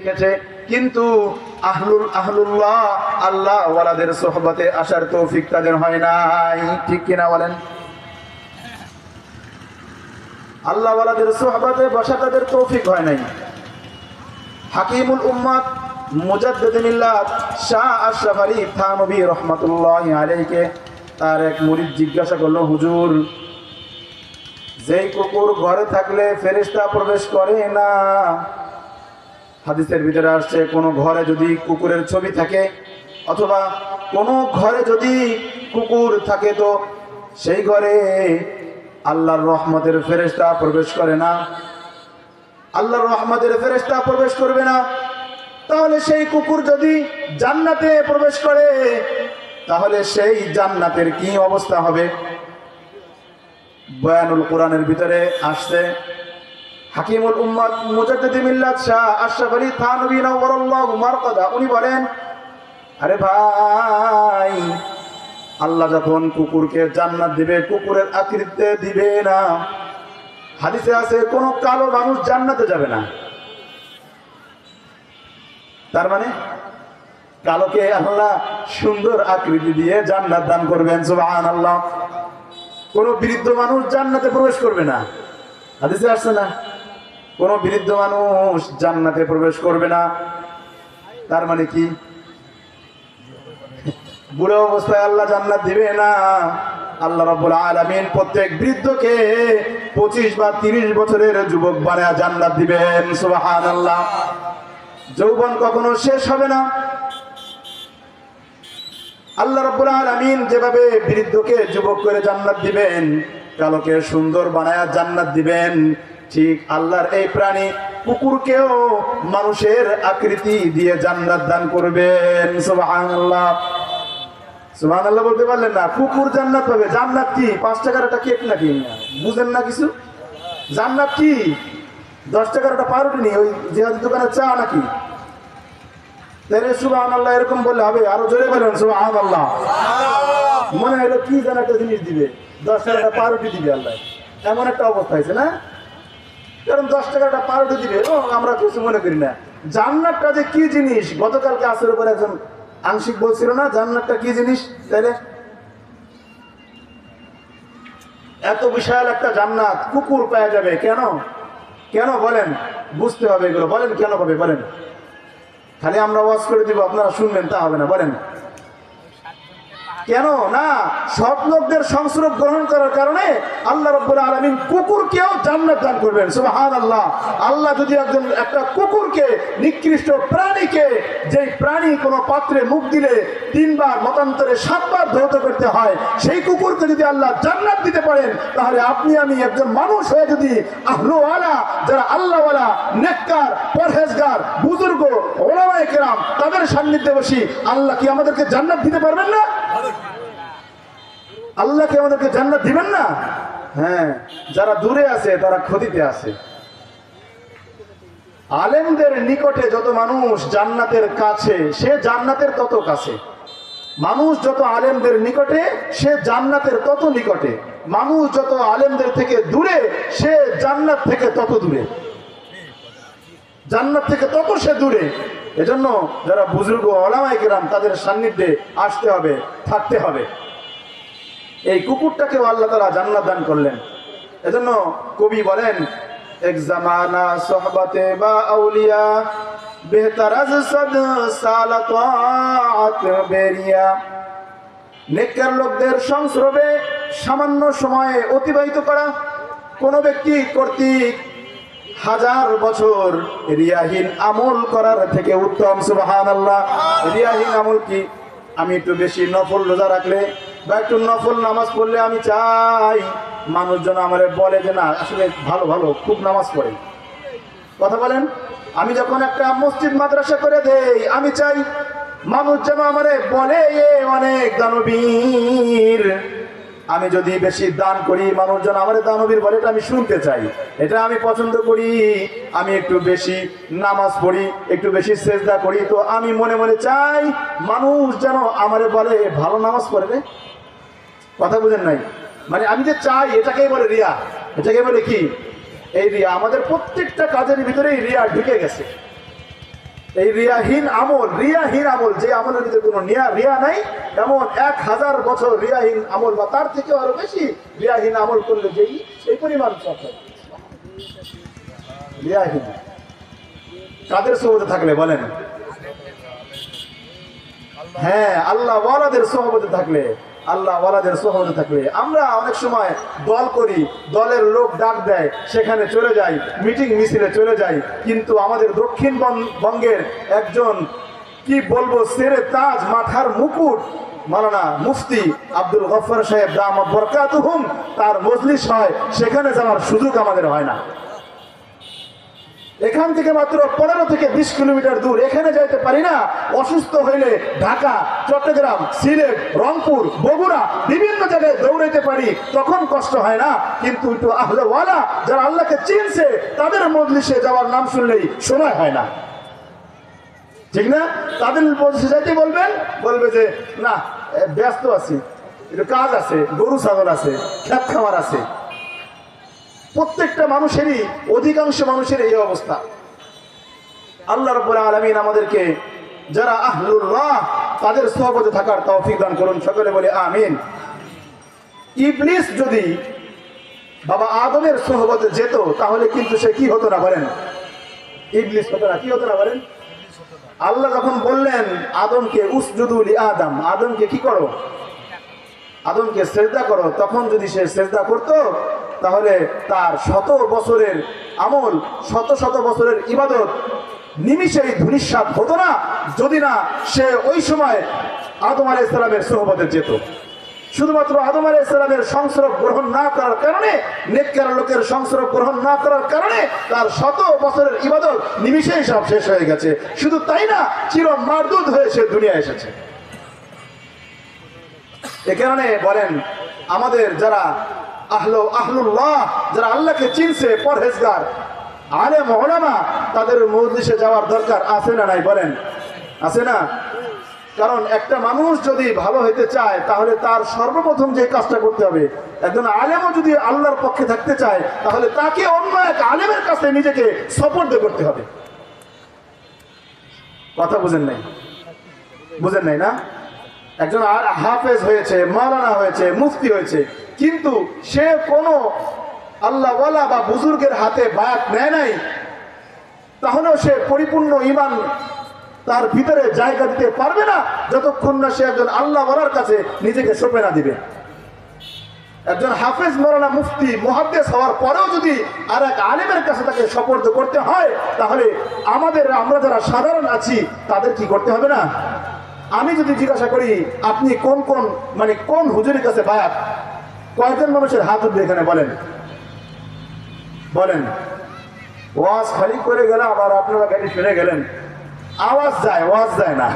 রেখেছে কিন্তু আহলুল, আহলুল্লাহ আল্লাহ ওয়ালাদের সোহবতে আসার তৌফিক তাদের হয় নাই। ঠিক কিনা বলেন? আল্লাহ ওয়ালাদের সোহবতে বসা তাদের তৌফিক হয় নাই। হাকিমুল উম্মাদ মুজাদ্দিদিনিল্লাহ শাহ আশরাফ আলী থানবী রহমাতুল্লাহ আলাইকে তার এক মুরিদ জিজ্ঞাসা করল, হুজুর, যেই কুকুর ঘরে থাকলে ফেরেশতা প্রবেশ করে না হাদিসের ভিতরে আসছে, কোনো ঘরে যদি কুকুরের ছবি থাকে, অথবা কোনো ঘরে যদি কুকুর থাকে, তো সেই ঘরে আল্লাহর রহমতের ফেরেশতা প্রবেশ করে না। আল্লাহর রহমতের ফেরেশতা প্রবেশ করবে না। তাহলে সেই কুকুর যদি জান্নাতে প্রবেশ করে, তাহলে সেই জান্নাতের কি অবস্থা হবে? বয়ানুল কোরআনের ভিতরে আসছে হাকিমুল উম্মাদ মুজাদ্দিদ মিল্লাত শাহ আশরাফ আলী থানভী নওয়ারাল্লাহু মারকাদা উনি বলেন, আরে ভাই, আল্লাহ যখন কুকুরকে জান্নাত দিবে, কুকুরের আকৃতিতে দিবে না। হাদিসে আছে, কোন কালো মানুষ জান্নাতে যাবে না। তার মানে কালোকে আল্লাহ সুন্দর আকৃতি দিয়ে জান্নাত দান করবেন, সুবহানাল্লাহ। কোন বৃদ্ধ মানুষ জান্নাতে প্রবেশ করবে না। হাদিসে আসছে না? কোন বৃদ্ধ মানুষ জান্নাতে প্রবেশ করবে না। তার মানে কি? বুড়ো অবস্থায় আল্লাহ জান্নাত দিবে না। আল্লাহ রাব্বুল আলামিন প্রত্যেক বৃদ্ধকে পঁচিশ বা তিরিশ বছরের যুবক বানায় জান্নাত দিবেন সুবাহান আল্লাহ যৌবন কখনো শেষ হবে না। আল্লাহ রাব্বুল আলামিন যেভাবে বৃদ্ধকে যুবক করে জান্নাত দিবেন, কালোকে সুন্দর বানায়া জান্নাত দিবেন ঠিক আল্লাহর এই প্রাণী কুকুরকেও মানুষের আকৃতি দিয়ে জান্নাত দান করবেন। সুবহানাল্লাহ। সুবহানাল্লাহ বলতে পারলেন না, কুকুর জান্নাত পাবে। জান্নাত কি? পাঁচ টাকার একটা কেক নাকি? বুঝেন না কিছু? জান্নাত কি? দশ টাকার একটা পাউরুটি নেই, ওই জিহাদি দোকানে চা নাকি? সুবাহ আল্লাহ এরকম বললে হবে, আরও জোরে বলেন সুবাহ আল্লাহ মনে হলো কি যেন একটা জিনিস দিবে, দশ টাকা পাউরুটি দিবে আল্লাহ। এমন একটা অবস্থা হয়েছে না? কারণ দশ টাকা একটা পাউরুটি দিবে আমরা কিছু মনে করি না। জান্নাতটা যে কি জিনিস? গতকালকে আসর উপর একজন আংশিক বলছিল না, জান্নাতটা কি জিনিস? তাইলে? এত বিশাল একটা জান্নাত, কুকুর পাওয়া যাবে, কেন? কেন বলেন? বুঝতে হবে এগুলো। বলেন, কেন হবে? বলেন। খালি আমরা ওয়াজ করে দিব, আপনারা শুনবেন, তা হবে না, বলেন। কেন? না সব লোকদের সংস্রব গ্রহণ করার কারণে আল্লাহ রব্বুল আলমিন কুকুরকেও জান্নাত দান করবেন। সুবহান আল্লাহ আল্লাহ যদি একজন, একটা কুকুরকে, নিকৃষ্ট প্রাণীকে, যেই প্রাণী কোনো পাত্রে মুখ দিলে তিনবার, মতান্তরে সাতবার ধৌত করতে হয়, সেই কুকুরকে যদি আল্লাহ জান্নাত দিতে পারেন, তাহলে আপনি আমি একজন মানুষ হয়ে যদি আহলুওয়ালা, যারা আল্লাহওয়ালা, নেককার, পরহেজগার, বুজুর্গ, ওলামায়ে কেরাম, তাদের সান্নিধ্যে বসি, আল্লাহ কি আমাদেরকে জান্নাত দিতে পারবেন না? আল্লাহকে আমাদেরকে জান্নাত দিবেন না? হ্যাঁ যারা দূরে আছে, তারা ক্ষতিতে আছে। আলেমদের নিকটে যত মানুষ জান্নাতের কাছে, সে জান্নাতের তত কাছে। মানুষ যত আলেমদের নিকটে, সে জান্নাতের তত নিকটে। মানুষ যত আলেমদের থেকে দূরে, সে জান্নাত থেকে তত দূরে। জান্নাত থেকে তত সে দূরে। এজন্য যারা বুজুর্গ ওলামাই কেরাম, তাদের সান্নিধ্যে আসতে হবে, থাকতে হবে। এই কুকুরটাকেও আল্লাহ তারা জান্নাত দান করলেন। এজন্য কবি বলেন, এক জামানা সোহবতে বা আউলিয়া, বেহতার আজ সদ সালাত বেরিয়া। লোকদের সংস্রবে সামান্য সময়ে অতিবাহিত করা কোন ব্যক্তি কর্তৃক হাজার বছর রিয়াহীন আমল করার থেকে উত্তম সুবাহান আল্লাহ রিয়াহীন আমল কি? আমি একটু বেশি নফল রোজা রাখলে বা একটু নফল নামাজ পড়লে আমি চাই মানুষজন আমারে বলে যে না, আসলে ভালো ভালো, খুব নামাজ পড়ে। কথা বলেন? আমি যখন একটা মসজিদ মাদ্রাসা করে দেই, আমি চাই মানুষ যেন আমারে বলে অনেক দানবীর। আমি যদি বেশি দান করি মানুষজন আমার দানবীর বলে আমি শুনতে চাই। এটা আমি পছন্দ করি, আমি একটু বেশি নামাজ পড়ি, একটু বেশি সেজদা করি। তো আমি মনে মনে চাই মানুষ যেন আমারে বলে, ভালো নামাজ পড়ে রে। কথা বুঝেন নাই। মানে আমি যে চাই, এটাকেই বলে রিয়া। এটাকে বলে কি? এই রিয়া, আমাদের প্রত্যেকটা কাজের ভিতরেই রিয়া ঢুকে গেছে। এই রিয়াহীন আমল রিয়াহীন আমল, যে আমলের ভিতরে কোনো নিয়া রিয়া নাই, এমন এক হাজার বছর রিয়াহীন আমল বা তার থেকে আরও বেশি রিয়াহীন আমল করলে যেই, সেই পরিমাণ। রিয়াহীন। কাদের সহজে থাকলে বলেন? হ্যাঁ আল্লাহ ওয়ালাদের সহবতে থাকলে। আল্লাহ ওয়ালাদের সহবতে থাকলে। আমরা অনেক সময় দল করি, দলের লোক ডাক দেয়, সেখানে চলে যাই, মিটিং মিছিলে চলে যাই, কিন্তু আমাদের দক্ষিণ বঙ্গের একজন, কি বলব, সেরে তাজ মাথার মুকুট, মালানা মুফতি আব্দুল গফর সাহেব দাম বরকাতুহুম, তার মজলিস হয়, সেখানে যাওয়ার সুযোগ আমাদের হয় না। এখান থেকে মাত্র পনেরো থেকে বিশ কিলোমিটার দূর। এখানে যাইতে পারি না। অসুস্থ হইলে ঢাকা, চট্টগ্রাম, সিলেট, রংপুর, বগুড়া বিভিন্ন জায়গায় দৌড়াইতে পারি। তখন কষ্ট হয় না। কিন্তু একটু আহলেওয়ালা যারা আল্লাহকে চিনছে, তাদের মজলিসে যাওয়ার নাম শুনলেই সময় হয় না। ঠিক না? তাদের মজলিসে যাইতে বলবেন? বলবে যে, না ব্যস্ত আছি। একটু কাজ আছে, গরু, ছাগল আছে, খেত খামার আছে। প্রত্যেকটা মানুষেরই, অধিকাংশ মানুষের এই অবস্থা। আল্লাহ রব্বুল আলমিন আমাদেরকে, যারা আহলুল্লাহ, তাদের সহবতে থাকার তৌফিক দান করুন, সকলে বলে আমিন। ইবলিস যদি বাবা আদমের সহবতে যেত, তাহলে কিন্তু সে কি হতো না বলেন? ইবলিস হতো না, কি হতো না বলেন? আল্লাহ যখন বললেন, আদমকে উসজুদুল আদম, আদমকে কি করো? আদমকে শ্রেদ্ধা করো, তখন যদি সে শ্রেদ্ধা করত তাহলে তার শত বছরের আমল, শত শত বছরের ইবাদত নিমিষেই ধুনিস্বাদ হতো না, যদি না সে ওই সময় আদম আলাহ ইসলামের সহবতে যেত। শুধুমাত্র আদম আলাহ ইসলামের সংস্রব গ্রহণ না করার কারণে, নেককার লোকের সংস্রব গ্রহণ না করার কারণে তার শত বছরের ইবাদত নিমিষেই সব শেষ হয়ে গেছে। শুধু তাই না, চির মারদুদ হয়ে সে দুনিয়া এসেছে। এ কারণে বলেন, আমাদের যারা যারা আল্লাহকে চিনছে, পরহেজগার। আলে মহলামা তাদের মজলিসে যাওয়ার দরকার আছে না নাই বলেন? আছে না? কারণ একটা মানুষ যদি ভালো হতে চায়, তাহলে তার সর্বপ্রথম যে কাজটা করতে হবে, একজন আলেমও যদি আল্লাহর পক্ষে থাকতে চায়, তাহলে তাকে অন্য এক আলেমের কাছে নিজেকে সপর্দ করতে হবে। কথা বুঝেন নাই? বুঝেন নাই না? একজন আর হাফেজ হয়েছে মালানা হয়েছে, মুফতি হয়েছে কিন্তু সে কোনো আল্লাহওয়ালা বা বুজুর্গের হাতে বায়াত নেয় নাই, তাহলেও সে পরিপূর্ণ ইমান তার ভিতরে জায়গা দিতে পারবে না, যতক্ষণ না সে একজন আল্লাহ বলার কাছে নিজেকে সঁপে না দিবে। একজন হাফেজ মরানা মুফতি মহাদ্দেশ হওয়ার পরেও যদি আর এক আলেমের কাছে তাকে সপর্দ করতে হয়, তাহলে আমাদের, আমরা যারা সাধারণ আছি, তাদের কি করতে হবে না? আমি যদি জিজ্ঞাসা করি, আপনি কোন কোন মানে কোন হুজুরের কাছে বায়াত? কয়জন মানুষের হাত উঠবে এখানে? বলেন। বলেন। ওয়াজ খালি করে গেলে আবার আপনারা গাড়ি ফিরে গেলেন। আওয়াজ যায়, ওয়াজ যায় না।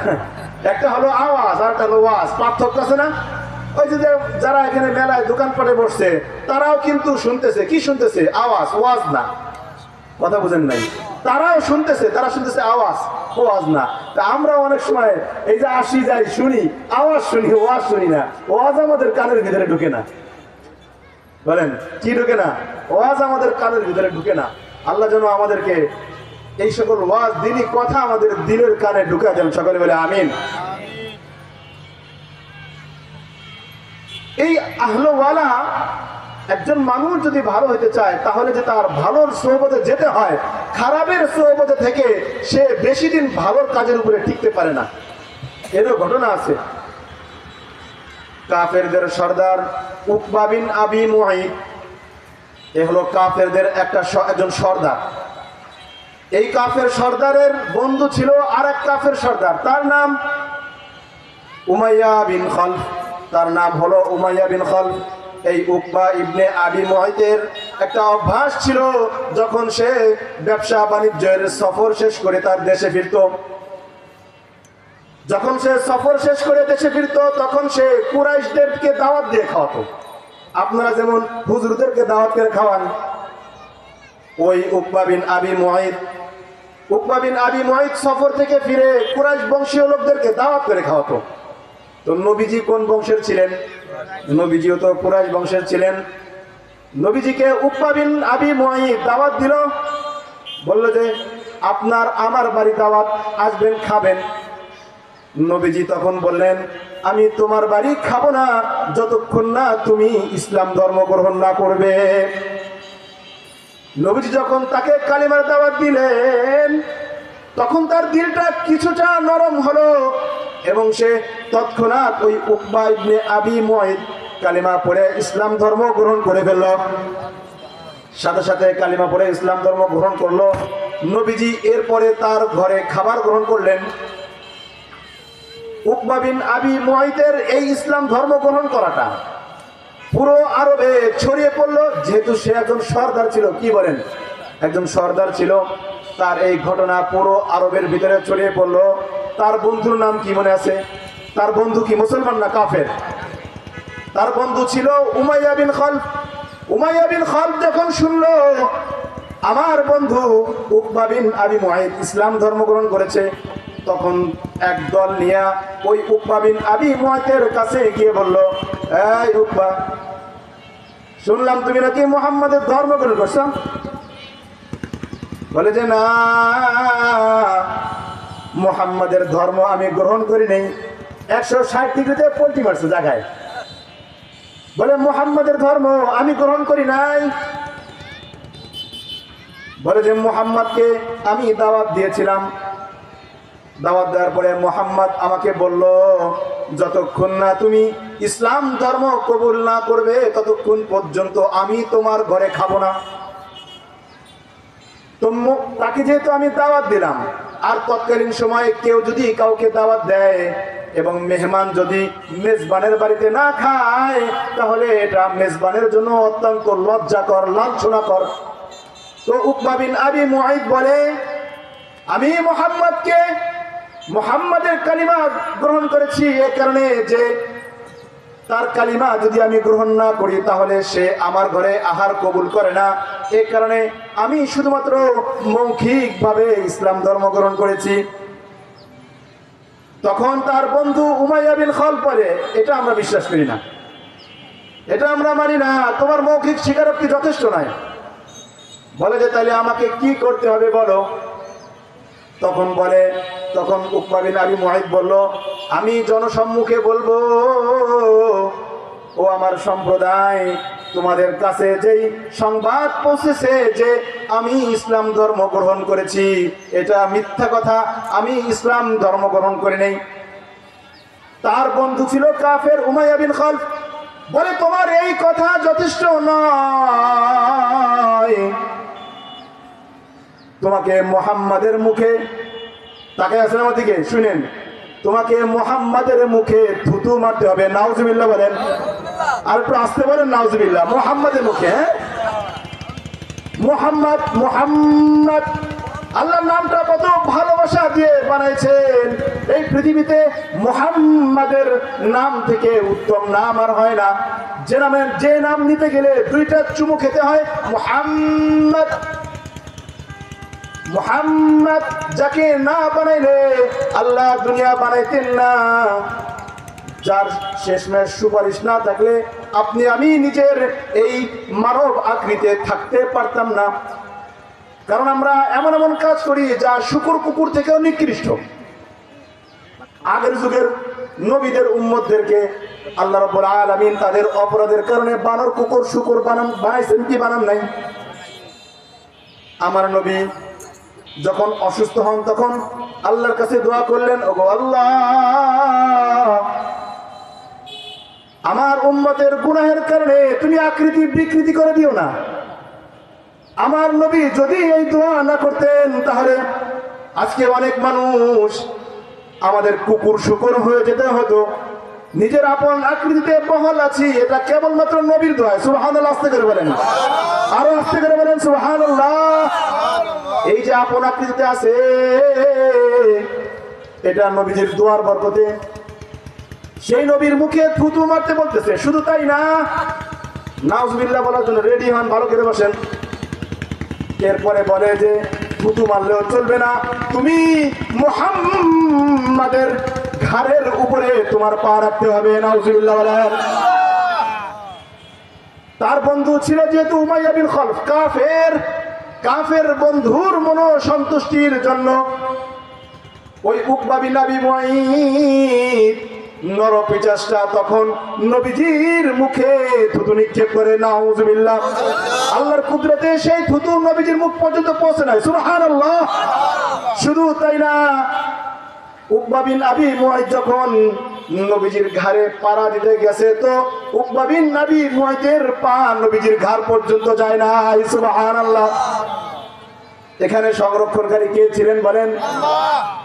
একটা হলো আওয়াজ, আর একটা হলো ওয়াজ। পার্থক্য আছে না? ওই যে- যারা এখানে মেলায় দোকানপাটে বসছে, তারাও কিন্তু শুনতেছে। কি শুনতেছে? আওয়াজ, ওয়াজ না। কথা বুঝেন নাই। তারাও শুনতেছে, তারা শুনতেছে আওয়াজ, ওয়াজ না। তা আমরা অনেক সময় এই যে আসি, যাই, শুনি, আওয়াজ শুনি, ওয়াজ শুনি না। ওয়াজ আমাদের কানের ভিতরে ঢুকে না। বলেন, কি ঢুকে না? ওয়াজ আমাদের কানের ভিতরে ঢুকে না। আল্লাহ যেন আমাদেরকে এই সকল ওয়াজ দিনই কথা আমাদের দিলের কানে ঢুকে দেন। সকলে বলে, আমিন। এই আহলোওয়ালা একজন মানুষ যদি ভালো হতে চায়, তাহলে যে তার ভালোর সোহবতে যেতে হয়, খারাপের সোহবতে থেকে সে বেশি দিন ভালোর কাজের উপরে টিকতে পারে না। এরও ঘটনা আছে। কাফেরদের সর্দার উকবা বিন আবি মুআইদ এ হলো কাফেরদের একটা একজন সর্দার। এই কাফের সর্দারের বন্ধু ছিল আর এক কাফের সর্দার। তার নাম উমাইয়া বিন খলফ। তার নাম হলো উমাইয়া বিন খলফ। এই উকবা ইবনে আবি মুআইদের একটা অভ্যাস ছিল, যখন সে ব্যবসা বাণিজ্যের সফর শেষ করে তার দেশে ফিরতো। যখন সে সফর শেষ করে দেশে ফিরতো, তখন সে কুরাইশদেরকে দাওয়াত দিয়ে খাওয়াতো। আপনারা যেমন হুজুরদেরকে দাওয়াত করে খাওয়ান, ওই উকবা বিন আবি মুআইদ। উকবা বিন আবি মুআইদ সফর থেকে ফিরে কুরাইশ বংশীয় লোকদেরকে দাওয়াত করে খাওয়াতো। তো নবীজি কোন বংশের ছিলেন? নবীজিও তো কুরাইশ বংশের ছিলেন। নবীজিকে উকবা বিন আবি মুআইদ দাওয়াত দিল। বলল যে, আপনার, আমার বাড়ি দাওয়াত, আসবেন, খাবেন। নবীজি তখন বললেন, আমি তোমার বাড়ি খাব না যতক্ষণ না তুমি ইসলাম ধর্ম গ্রহণ না করবে। নবীজি যখন তাকে কালিমার দাওয়াত দিলেন, তখন তার দিলটা কিছুটা নরম হলো এবং সে তৎক্ষণাৎ ওই উকবা ইবনে আবি ময়েদ কালিমা পড়ে ইসলাম ধর্ম গ্রহণ করে ফেলল। সাথে সাথে কালিমা পড়ে ইসলাম ধর্ম গ্রহণ করল। নবীজি এরপরে তার ঘরে খাবার গ্রহণ করলেন। উকবা বিন আবি মুয়াইতের এই ইসলাম ধর্ম গ্রহণ করাটা পুরো আরবে ছড়িয়ে পড়ল। যেহেতু সে একজন সর্দার ছিল, কি বলেন? একজন সর্দার ছিল, তার এই ঘটনা পুরো আরবের ভিতরে ছড়িয়ে পড়ল। তার বন্ধুর নাম কি মনে আছে? তার বন্ধু কি মুসলমান না কাফের? তার বন্ধু ছিল উমাইয়া বিন খলফ। উমাইয়া বিন যখন শুনলো, আমার বন্ধু উকবা বিন আবি মুআইদ ইসলাম ধর্ম গ্রহণ করেছে তখন এক দল নিয়ে ওই উকবা বিন আবি মুআইদের কাছে গিয়ে বলল, এই উকবা শুনলাম তুমি নাকি মোহাম্মদের ধর্ম গ্রহণ করছ? বলে যে, না, মোহাম্মদের ধর্ম আমি গ্রহণ করি নেই। একশো ষাট ডিগ্রিতে পোল্ট্রি মারছে জায়গায়। বলে, মোহাম্মদের ধর্ম আমি গ্রহণ করি নাই। বলে যে, মোহাম্মদকে আমি দাওয়াত দিয়েছিলাম দাওয়াত দেওয়ার পরে মোহাম্মদ আমাকে বলল, যতক্ষণ না তুমি ইসলাম ধর্ম কবুল না করবে, ততক্ষণ পর্যন্ত আমি তোমার ঘরে খাব না। তাকে যেহেতু আমি দাওয়াত দিলাম, আর তৎকালীন সময়ে কেউ যদি কাউকে দাওয়াত দেয় এবং মেহমান যদি মেজবানের বাড়িতে না খায়, তাহলে এটা মেজবানের জন্য অত্যন্ত লজ্জাকর, লাঞ্ছনাকর। তো উকবা বিন আবি মুআইদ বলে, আমি মোহাম্মদকে মোহাম্মদের কালিমা গ্রহণ করেছি এ কারণে যে তার কালিমা যদি আমি গ্রহণ না করি, তাহলে সে আমার ঘরে আহার কবুল করে না। এ কারণে আমি শুধুমাত্র মৌখিকভাবে ইসলাম ধর্ম গ্রহণ করেছি। তখন তার বন্ধু উমাইয়া বিন খল পরে এটা আমরা বিশ্বাস করি না। এটা আমরা মানি না। তোমার মৌখিক স্বীকারোক্তি যথেষ্ট নয়। বলে যে তাহলে আমাকে কি করতে হবে বলো? তখন বলে তখন উকবা বিন আবি মুহাইদ বলল, আমি জনসম্মুখে বলব, ও আমার সম্প্রদায়, তোমাদের কাছে যেই সংবাদ পৌঁছেছে যে আমি ইসলাম ধর্ম গ্রহণ করেছি, এটা মিথ্যা কথা, আমি ইসলাম ধর্ম গ্রহণ করে নেই। তার বন্ধু ছিল কাফের উমাইয়া বিন বলে, তোমার এই কথা যথেষ্ট নয়। তোমাকে মোহাম্মদের মুখে তাকে আসেন আমার দিকে, শুনেন। তোমাকে মোহাম্মদের মুখে থুতু মারতে হবে, নাউজুবিল্লাহ বলেন। আর একটু আসতে বলেন নাউজুবিল্লাহ, মোহাম্মদের মুখে হ্যাঁ? মোহাম্মদ মোহাম্মদ। আল্লাহর নামটা কত ভালোবাসা দিয়ে বানাইছেন। এই পৃথিবীতে মোহাম্মদের নাম থেকে উত্তম নাম আর হয় না। যে নামের যে নাম নিতে গেলে দুইটা চুমু খেতে হয়, মোহাম্মদ। মোহাম্মদ যাকে না বানাইলে আল্লাহ দুনিয়া বানাইতেন না। যার শেষমেশ সুপারিশ না থাকলে আপনি আমি নিজের এই মানব আকৃতিতে থাকতে পারতাম না। কারণ আমরা এমন এমন কাজ করি যা শুকুর কুকুর থেকেও নিকৃষ্ট। আগের যুগের নবীদের উম্মতদেরকে আল্লাহ রব্বুল আলামিন তাদের অপরাধের কারণে বানর কুকুর শুকুর বানান বানাইছেন কি বানান নাই? আমার নবী যখন অসুস্থ হন তখন আল্লাহর কাছে দোয়া করলেন ও আল্লাহ, আমার উম্মতের গুনাহের কারণে তুমি আকৃতি বিকৃতি করে দিও না। আমার নবী যদি এই দোয়া না করতেন, তাহলে আজকে অনেক মানুষ আমাদের কুকুর শুকুর হয়ে যেতে হতো। নিজের আপন আকৃতিতে বহাল আছি, এটা কেবলমাত্র নবীর দোয়া সুবহান আসতে করে বলেন। আরও আসতে করে বলেন সুবহান এই যে আপন আকৃতিতে আছে, এটা নবীজির দোয়ার বরকতে। সেই নবীর মুখে থুতু মারতে বলতেছে, শুধু তাই না, নাউজবিল্লাহ বলার জন্য রেডি হন, ভালো করে বসেন। এরপরে বলে যে, থুতু মারলেও চলবে না, তুমি মোহাম্মদের ঘাড়ের উপরে তোমার পা রাখতে হবে, নাউজবিল্লাহ বলার তার বন্ধু ছিল যেহেতু উমাইয়া বিন খলফ, কাফের। কাফের বন্ধুর মন সন্তুষ্টির জন্য ওই উকবাবি নাবি মঈদ নরপিচাসটা তখন নবীজির মুখে থুতু নিক্ষেপ করে, নাউজুবিল্লাহ। আল্লাহর কুদরতে সেই থুতু নবীজির মুখ পর্যন্ত পৌঁছে নাই, সুবহানাল্লাহ। শুধু তাই না উকবাবিন আবি মুয়াইদ যখন নবীজির ঘাড়ে পাড়া দিতে গেছে তো উকবাবিন নাবি মুয়াইদের পা নবীজির ঘাড় পর্যন্ত যায় না সুবহানাল্লাহ। এখানে সংরক্ষণকারী কে ছিলেন বলেন?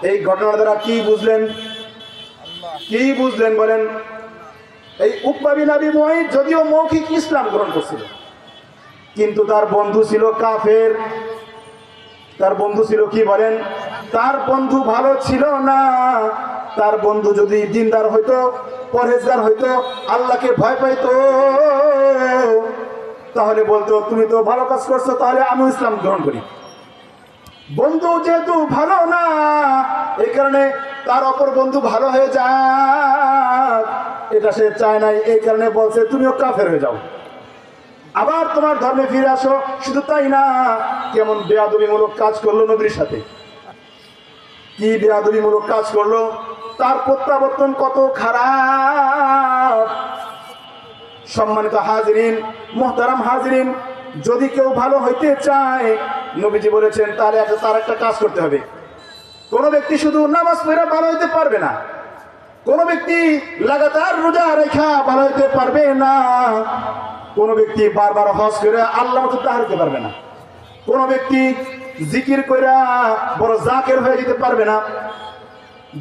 এই ঘটনা দ্বারা কি বুঝলেন? কি বুঝলেন বলেন? এই উকবাবি নাবি মুয়াইদ যদিও মৌখিক ইসলাম গ্রহণ করছিল কিন্তু তার বন্ধু ছিল কাফের। তার বন্ধু ছিল কি বলেন? তার বন্ধু ভালো ছিল না। তার বন্ধু যদি দিনদার হইতো, পরহেজগার হইতো, আল্লাহকে ভয় পাইতো, তাহলে বলতো, তুমি তো ভালো কাজ করছ, তাহলে আমি ইসলাম গ্রহণ করি। বন্ধু যেহেতু ভালো না, এই কারণে তার অপর বন্ধু ভালো হয়ে যাক। এটা সে চায় নাই, এই কারণে বলছে, তুমিও কাফের হয়ে যাও। আবার তোমার ধর্মে ফিরে আসো, শুধু তাই না, কেমন বেয়াদবিমূলক কাজ করল নবীর সাথে। কি বেয়াদবিমূলক কাজ করল? তার প্রত্যাবর্তন কত খারাপ? সম্মানিত হাজরিন, মোহতারাম হাজরিন, যদি কেউ ভালো হইতে চায়, নবীজি বলেছেন, তাহলে একটা, তার একটা কাজ করতে হবে। কোনো ব্যক্তি শুধু নামাজ পড়ে ভালো হইতে পারবে না। কোনো ব্যক্তি লাগাতার রোজা রেখা ভালো হইতে পারবে না। কোনো ব্যক্তি বারবার হজ করে আল্লাহ মতো তাহার হইতে পারবে না। কোনো ব্যক্তি জিকির কইরা বড় জাকের হয়ে যেতে পারবে না।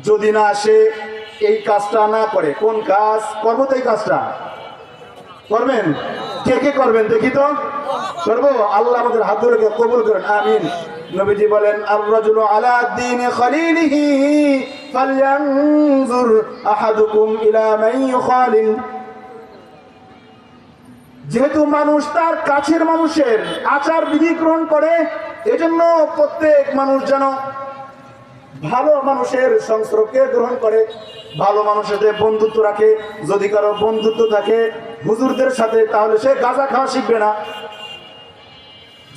যদি না আসে, এই কাজটা না করে। কোন কাজ? করব তো এই কাজটা। করবেন? কে কে করবেন দেখি তো? করব? আল্লাহ আমাদের হাত ধরে কবুল করেন। আমিন। নবীজি বলেন যেহেতু মানুষ তার কাছের মানুষের আচার বিধি গ্রহণ করে, এজন্য প্রত্যেক মানুষ যেন ভালো মানুষের সংস্রবকে গ্রহণ করে? ভালো মানুষের বন্ধুত্ব রাখে, যদি কারও বন্ধুত্ব থাকে হুজুরদের সাথে, তাহলে সে গাঁজা খাওয়া শিখবে না।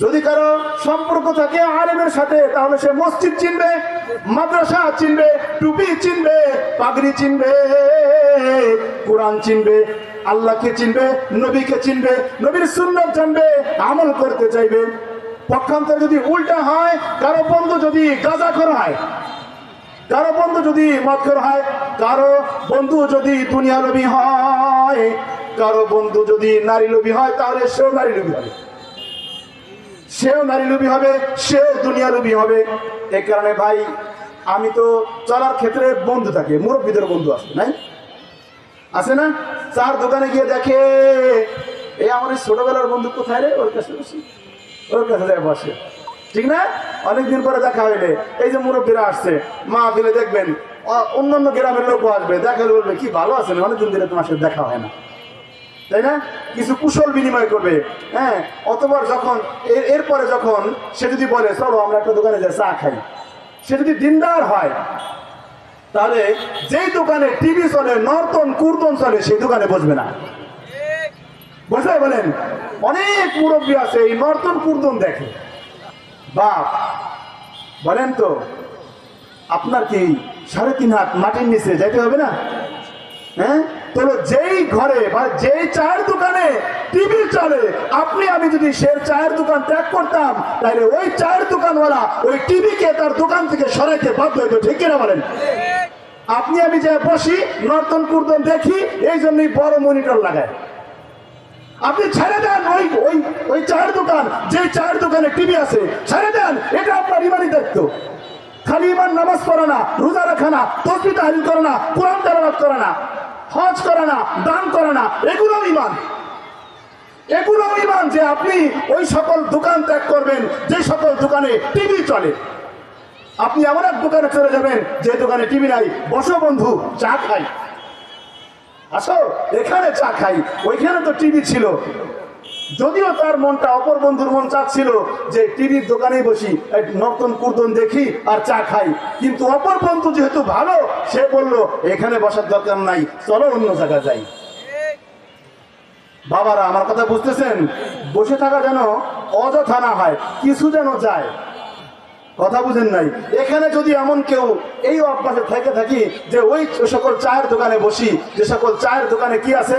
যদি কারও সম্পর্ক থাকে আলেমের সাথে, তাহলে সে মসজিদ চিনবে, মাদ্রাসা চিনবে, টুপি চিনবে, পাগড়ি চিনবে, কোরআন চিনবে, আল্লাহকে চিনবে, নবীকে চিনবে, নবীর সুন্নত জানবে, আমল করতে চাইবে। পক্ষান্তরে যদি উল্টা হয়, কারও বন্ধু যদি গাঁজা করা হয়, কারও বন্ধু যদি মৎকর হয়, কারও বন্ধু যদি দুনিয়া লোভী হয়, কারও বন্ধু যদি নারী লোভী হয়, তাহলে সেও নারী লোভী হবে। সেও নারী লোভী হবে, সেও দুনিয়া লোভী হবে। এই কারণে ভাই, আমি তো চলার ক্ষেত্রে বন্ধু থাকে, মুরব্বীদের বন্ধু আছে, নাই? আছে না? চার দোকানে গিয়ে দেখে এই আমার ছোটবেলার বন্ধু কোথায় রে? ওর কাছে বসি। ওর কাছে যায় বসে। ঠিক না? অনেকদিন পরে দেখা হইলে এই যে মুরব্বীরা আসছে, মা ফেলে দেখবেন অন্যান্য গ্রামের লোকও আসবে দেখালে বলবে, কি ভালো আছেন? অনেকদিন ধরে তোমার সাথে দেখা হয় না। তাই না? কিছু কুশল বিনিময় করবে হ্যাঁ? অতবার যখন, এর- এরপরে যখন সে যদি বলে, চলো আমরা একটা দোকানে যাই, চা খাই। সে যদি দিনদার হয়, তাহলে যেই দোকানে টিভি চলে, নর্তন, কুর্তন চলে, সেই দোকানে বসবে না। বসে বলেন, অনেক মুরব্বী আছে, এই নর্তন কুর্দন দেখে। বাপ, বলেন তো, আপনার কি সাড়ে তিন হাত মাটির নিচে যাইতে হবে না? হ্যাঁ? তাহলে যেই ঘরে বা যেই চায়ের দোকানে টিভি চলে, আপনি, আমি যদি সে চায়ের দোকান ত্যাগ করতাম, তাহলে ওই চায়ের দোকানওয়ালা ওই টিভিকে তার দোকান থেকে সরাইতে বাধ্য হইতো, ঠিক কিনা বলেন? আপনি, আমি যে বসি, নর্তন কুর্দন দেখি, এই জন্যই বড় মনিটর লাগায়। আপনি ছেড়ে দেন ওই ওই ওই চায়ের দোকান, যে চায়ের দোকানে টিভি আছে, ছেড়ে দেন, এটা আপনার ইমানই দায়িত্ব। খালি ইমান নামাজ পড়ে না, রোজা রাখা না, তসবি তাহলিল করে না, কোরআন তেলাওয়াত করে না, হজ করে না, দান করে না এগুলো ইমান। এগুলো ইমান যে আপনি ওই সকল দোকান ত্যাগ করবেন, যে সকল দোকানে টিভি চলে। আপনি এমন এক দোকানে চলে যাবেন, যে দোকানে টিভি নাই, বসো বন্ধু, চা খাই। আসো এখানে চা খাই। ওইখানে তো টিভি ছিল। যদিও তার মনটা, অপর বন্ধুর মন চাচ্ছিল যে টিভির দোকানে বসি, এই নতুন কুর্তন দেখি আর চা খাই। কিন্তু অপর বন্ধু যেহেতু ভালো, সে বলল, এখানে বসার দরকার নাই, চলো অন্য জায়গায় যাই। বাবারা, আমার কথা বুঝতেছেন? বসে থাকা যেন অযথা না হয়, কিছু যেন যায়। কথা বুঝেন নাই। এখানে যদি এমন কেউ এই অভ্যাসে থেকে থাকি যে ওই সকল চায়ের দোকানে বসি, যে সকল চায়ের দোকানে কি আছে?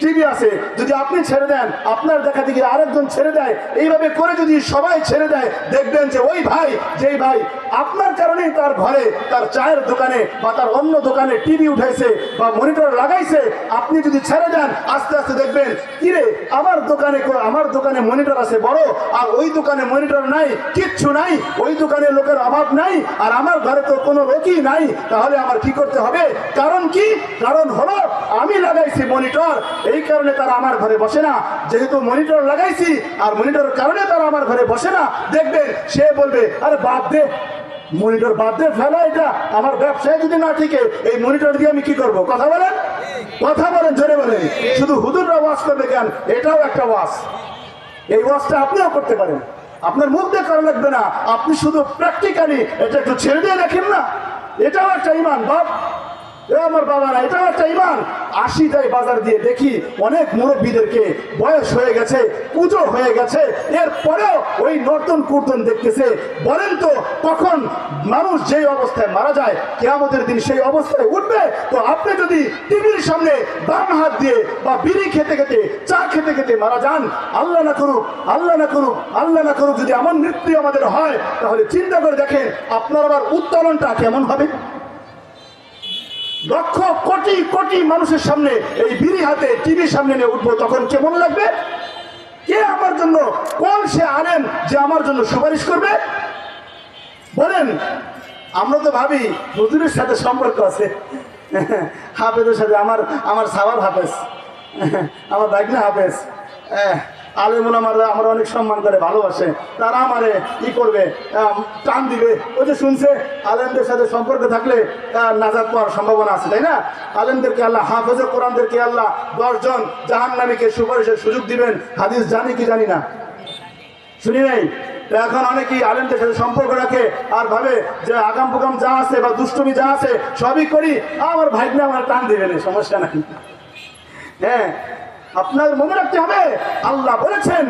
টিভি আছে, যদি আপনি ছেড়ে দেন, আপনার দেখা দেখি আরেকজন ছেড়ে দেয়, এইভাবে করে যদি সবাই ছেড়ে দেয়, দেখবেন যে ওই ভাই, যেই ভাই আপনার কারণেই তার ঘরে, তার চায়ের দোকানে বা তার অন্য দোকানে টিভি উঠাইছে বা মনিটর লাগাইছে, আপনি যদি ছেড়ে দেন, আস্তে আস্তে দেখবেন, কিরে, আমার দোকানে আমার দোকানে মনিটর আছে বড়, আর ওই দোকানে মনিটর নাই, কিচ্ছু নাই, ওই দোকানে লোকের অভাব নাই, আর আমার ঘরে তো কোনো লোকই নাই, তাহলে আমার কি করতে হবে? কারণ কি? কারণ হলো আমি লাগাইছি মনিটর, এই কারণে তারা আমার ঘরে বসে না। যেহেতু মনিটর লাগাইছি, আর মনিটর কারণে তারা আমার ঘরে বসে না, দেখবেন, সে বলবে, আরে বাদ দে মনিটর বাদ দিয়ে ফেলা এটা। আমার ব্যবসায় যদি না ঠিকে এই মনিটর দিয়ে আমি কি করব? কথা বলেন? কথা বলেন, জোরে বলেন। শুধু হুদুররা ওয়াশ করবে কেন? এটাও একটা ওয়াশ এই ওয়াশটা আপনিও করতে পারেন। আপনার মুখ দিয়ে করা লাগবে না। আপনি শুধু প্র্যাকটিক্যালি এটা একটু ছেড়ে দিয়ে দেখেন না। এটাও একটা ইমান, বাপ। আমার বাবারা এটাও একটা ইমান। আসি যাই বাজার দিয়ে দেখি অনেক মুরব্বীদেরকে বয়স হয়ে গেছে, পুজো হয়ে গেছে। এরপরেও ওই নর্তন কীর্তন দেখতেছে। বলেন তো, কখন মানুষ যেই অবস্থায় মারা যায়, কেয়ামতের দিন সেই অবস্থায় উঠবে? তো আপনি যদি টিভির সামনে বাম হাত দিয়ে বা বিড়ি খেতে খেতে, চা খেতে খেতে মারা যান, আল্লাহ না করুক, আল্লাহ না করুক, আল্লাহ না করুক যদি এমন মৃত্যু আমাদের হয়, তাহলে চিন্তা করে দেখেন, আপনার আবার উত্তোলনটা কেমন হবে? লক্ষ কোটি কোটি মানুষের সামনে এই বিড়ি হাতে টিভির সামনে নিয়ে উঠবো। তখন কেমন লাগবে কে আমার জন্য কোন সে আনেন যে আমার জন্য সুপারিশ করবে? বলেন আমরা তো ভাবি হুজুরের সাথে সম্পর্ক আছে। হাফেজের সাথে আমার আমার সাবার হাফেজ। আমার বাইকনা হাফেজ। আহ, আলেমুল আমার আমরা অনেক সম্মান করে, ভালোবাসে। তারা আমারে কি করবে টান দিবে। ওই যে শুনছে, আলেমদের সাথে সম্পর্ক থাকলে নাজাদ পাওয়ার সম্ভাবনা আছে, তাই না? আলেমদেরকে আল্লাহ হাফেজে কোরআনদেরকে আল্লাহ দশজন জাহান নামীকে সুপারিশের সুযোগ দিবেন। হাদিস জানি কি জানি না। শুনি নাই? এখন অনেকেই আলেমদের সাথে সম্পর্ক রাখে আর ভাবে যে আগাম পুগাম যা আছে বা দুষ্টমি যা আছে সবই করি আমার ভাইকে আমার টান দিবে না, সমস্যা নাই। হ্যাঁ আপনার মনে রাখতে হবে, আল্লাহ বলেছেন,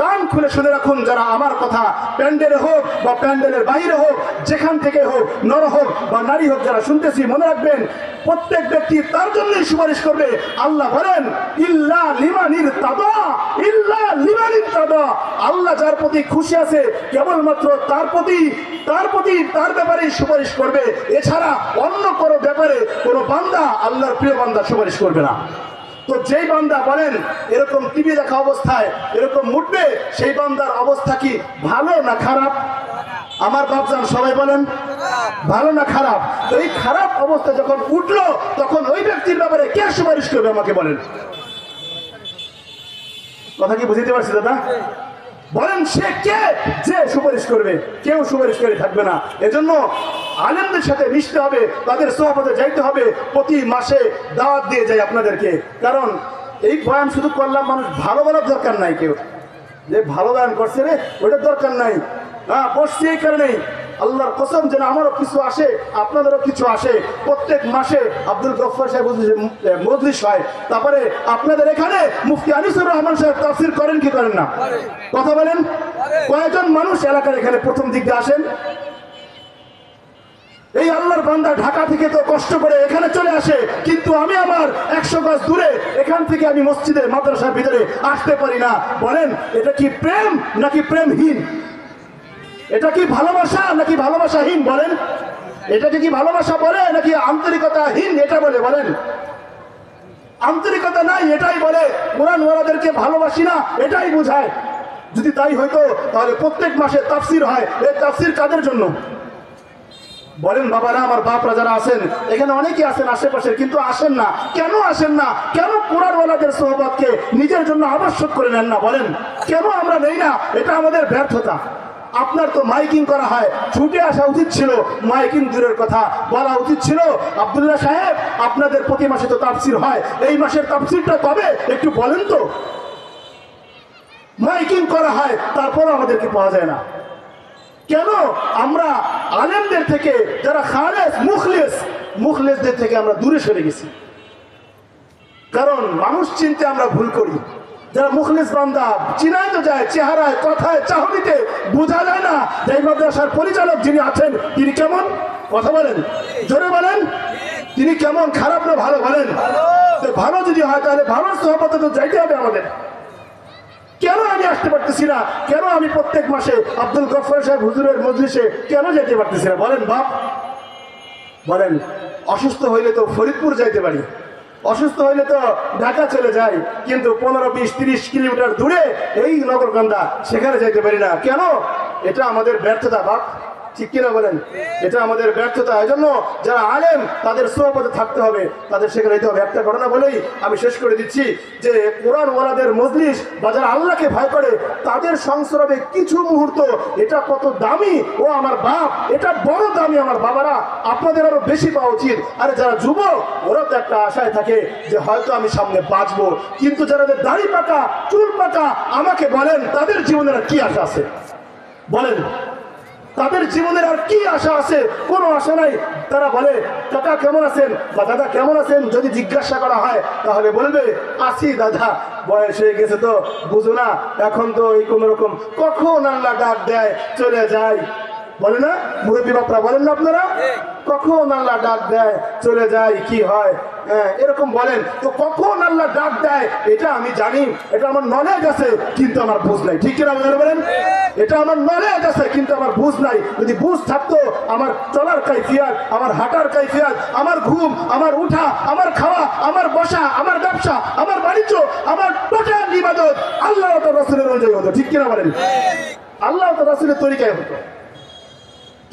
কান খুলে শুনে রাখুন যারা আমার কথা, প্যান্ডেলে হোক বা প্যান্ডেলের বাইরে হোক, যেখান থেকে হোক, নর হোক বা নারী হোক যারা শুনতেছি, মনে রাখবেন, প্রত্যেক ব্যক্তি তার জন্যই সুপারিশ করবে। আল্লাহ বলেন, ইল্লা লিমানির তাদা, ইল্লা লিমানির তাদা। আল্লাহ যার প্রতি খুশি আছে, কেবলমাত্র তার প্রতি তার প্রতি তার ব্যাপারেই সুপারিশ করবে। এছাড়া অন্য কোনো ব্যাপারে কোনো বান্দা আল্লাহর প্রিয় বান্দা সুপারিশ করবে না। তো যেই বান্দা বলেন, এরকম টিভি দেখা অবস্থায় এরকম উঠবে, সেই বান্দার অবস্থা কি ভালো না খারাপ? আমার বাপজান সবাই বলেন, ভালো না খারাপ? তো এই খারাপ অবস্থা যখন উঠল, তখন ওই ব্যক্তির ব্যাপারে কে সুপারিশ করবে আমাকে বলেন? কথা কি বুঝতে পারছি দাদা? বলেন সে কে যে সুপারিশ করবে? কেউ সুপারিশ করে থাকবে না। এজন্য আলেমদের সাথে মিশতে হবে, তাদের সহপথে যাইতে হবে, প্রতি মাসে দাওয়াত দিয়ে যায় আপনাদেরকে। কারণ এই বয়ান শুধু করলাম মানুষ ভালো বলার দরকার নাই কেউ। যে ভালো বয়ান করছে রে ওটার দরকার নাই। হ্যাঁ করছে এই কারণেই। আল্লাহর কসম যেন আমারও কিছু আসে, আপনাদেরও কিছু আসে। প্রত্যেক মাসে আব্দুল গফর সাহেব মজলিস হয়। তারপরে আপনাদের এখানে মুফতি আনিসুর রহমান সাহেব তাফসির করেন কি করেন না? কথা বলেন। কয়েকজন মানুষ এলাকার এখানে প্রথম দিক দিয়ে আসেন? এই আল্লাহর বান্দা ঢাকা থেকে তো কষ্ট করে এখানে চলে আসে, কিন্তু আমি আমার একশো গাছ দূরে এখান থেকে আমি মসজিদে, মাদ্রাসার ভিতরে আসতে পারি না। বলেন, এটা কি প্রেম নাকি প্রেমহীন? এটা কি ভালোবাসা নাকি ভালোবাসাহীন বলেন? এটাকে কি ভালোবাসা বলে নাকি আন্তরিকতাহীন এটা বলে বলেন? আন্তরিকতা নাই, এটাই বলে। কোরআন ওয়ালাদেরকে ভালোবাসি না, এটাই বোঝায়। যদি তাই হইতো, তাহলে প্রত্যেক মাসে তাফসির হয়। এই তাফসির কাদের জন্য? বলেন বাবারা, আমার বাপরা যারা আছেন, এখানে অনেকেই আছেন আশেপাশে কিন্তু আসেন না। কেন আসেন না? কেন কোরআনওয়ালাদের সোহবতকে নিজের জন্য আবশ্যক করে নেন না? বলেন, কেন আমরা নেই না? এটা আমাদের ব্যর্থতা। আপনার তো মাইকিং করা হয়। ছুটে আসা উচিত ছিল মাইকিং দূরের কথা। বলা উচিত ছিল, আব্দুল্লাহ সাহেব, আপনাদের প্রতি মাসে তো তাফসির হয়। এই মাসের তাফসিরটা কবে? একটু বলেন তো। মাইকিং করা হয় তারপর আমাদেরকে পাওয়া যায় না। কেন? আমরা আলেমদের থেকে, যারা খালেস, মুখলেস, মুখলেসদের থেকে আমরা দূরে সরে গেছি। কারণ মানুষ চিনতে আমরা ভুল করি। যারা মুখলিস বান্দা চিনাই তো যায়, চেহারায়, কথায়, চাহনিতে, বোঝা যায় না। এই মাদ্রাসার পরিচালক যিনি আছেন, তিনি কেমন? কথা বলেন। জোরে বলেন। তিনি কেমন? খারাপ না ভালো? বলেন। ভালো যদি হয়, তাহলে ভালো সহপথে তো যাইতে হবে আমাদের। কেন আমি আসতে পারতেছি না? কেন আমি প্রত্যেক মাসে আব্দুল গফর সাহেব হুজুরের মজলিসে কেন যেতে পারতেছি না? বলেন বাপ। বলেন, অসুস্থ হইলে তো ফরিদপুর যাইতে পারি। অসুস্থ হইলে তো ঢাকা চলে যায় কিন্তু পনেরো, বিশ, তিরিশ কিলোমিটার দূরে এই নগরকান্দা, সেখানে যাইতে পারি না। কেন? এটা আমাদের ব্যর্থতা, বাপ। ঠিক কিনা বলেন? এটা আমাদের ব্যর্থতা এই জন্য যারা আলেম, তাদের সোহবতে থাকতে হবে, তাদের সেখানে যেতে হবে। একটা ঘটনা বলেই আমি শেষ করে দিচ্ছি যে কোরআন ওয়ালাদের মজলিস বা যারা আল্লাহকে ভয় করে, তাদের সংস্রবে কিছু মুহূর্ত, এটা কত দামি? ও আমার বাপ, এটা বড় দামি আমার বাবারা, আপনাদের আরও বেশি পাওয়া উচিত। আরে যারা যুবক, ওরা তো একটা আশায় থাকে যে হয়তো আমি সামনে বাঁচবো। কিন্তু যারা দাড়ি পাকা, চুল পাকা, আমাকে বলেন, তাদের জীবনের কি আশা আছে? বলেন। তাদের জীবনের আর কি আশা আছে? কোনো আশা নাই। তারা বলে, কাকা কেমন আছেন? বা দাদা কেমন আছেন? যদি জিজ্ঞাসা করা হয়, তাহলে বলবে আসি দাদা, বয়স হয়ে গেছে তো, বুঝো না, এখন তো এই কোনোরকম কখন আল্লাহ ডাক দেয়, চলে যায়। বলে না? মুরব্বী বাপরা বলেন না আপনারা? কখন আল্লাহ ডাক দেয়? চলে যায় কি হয়? হ্যাঁ এরকম বলেন। তো কখন আল্লাহ ডাক দেয়? এটা আমি জানি। এটা আমার নলেজ আছে কিন্তু আমার বুঝ নাই। ঠিক কিনা আপনারা বলেন? এটা আমার নলেজ আছে কিন্তু আমার বুঝ নাই। যদি বুঝ থাকতো আমার চলার কাইফিয়াত আমার হাঁটার কাইফিয়াত আমার ঘুম আমার উঠা আমার খাওয়া আমার বসা আমার ব্যবসা আমার বাণিজ্য আমার টোটাল ইবাদত আল্লাহ রসুলের অনুযায়ী হতো। ঠিক কিনা বলেন? আল্লাহ তো রসুলের তরিকায় হতো।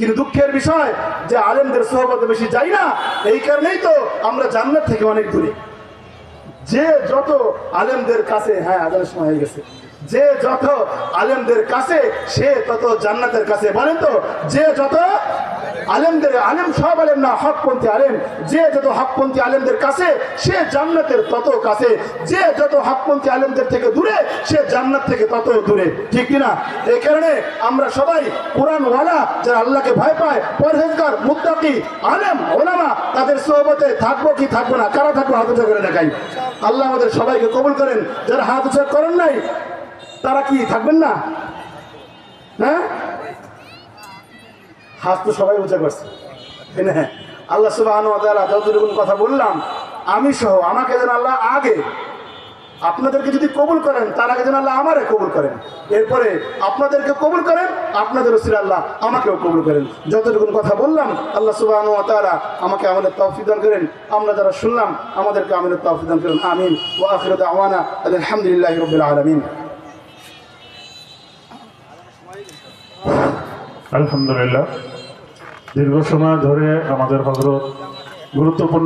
কিন্তু দুঃখের বিষয় যে আলেমদের সহবতে বেশি যাই না, এই কারণেই তো আমরা জান্নাত থেকে অনেক দূরে। যে যত আলেমদের কাছে হ্যাঁ আজানের সময় হয়ে গেছে। যে যত আলেমদের কাছে, সে তত জান্নাতের কাছে। বলেন তো, যে যত আলেমদের আলেম, সব আলেম না হকপন্থী আলেম। যে যত হকপন্থী আলেমদের কাছে, সে জান্নাতের তত কাছে। যে যত হকপন্থী আলেমদের থেকে দূরে, সে জান্নাত থেকে তত দূরে। ঠিক কিনা? এই কারণে আমরা সবাই কোরআন ওয়ালা যারা আল্লাহকে ভয় পায়, পরহেজগার, মুত্তাকি, আলেম, ওলামা, তাদের সোহবতে থাকব কি থাকব না, কারা থাকব হাত করে দেখাই। আল্লাহ আমাদের সবাইকে কবুল করেন। যারা হাত করেন নাই, তারা কি থাকবেন না? হ্যাঁ? হাত তো সবাই উঁচা করছে। হ্যাঁ আল্লাহ সুবাহ যতটুকু কথা বললাম, আমি সহ, আমাকে যেন আল্লাহ আগে আপনাদেরকে যদি কবুল করেন, তার আগে যেন আল্লাহ আমারে কবুল করেন। এরপরে আপনাদেরকে কবুল করেন, আপনাদের উসির আল্লাহ আমাকেও কবুল করেন। যতটুকু কথা বললাম, আল্লাহ সুবাহ তারা আমাকে আমাদের তৌফিদান করেন। আমরা যারা শুনলাম, আমাদেরকে আমাদের তৌফিদান করেন। আমিন। ও আখিরত আওয়ানা আলহামদুলিল্লাহ রবিল আলমিন। আলহামদুলিল্লাহ। দীর্ঘ সময় ধরে আমাদের হজরত গুরুত্বপূর্ণ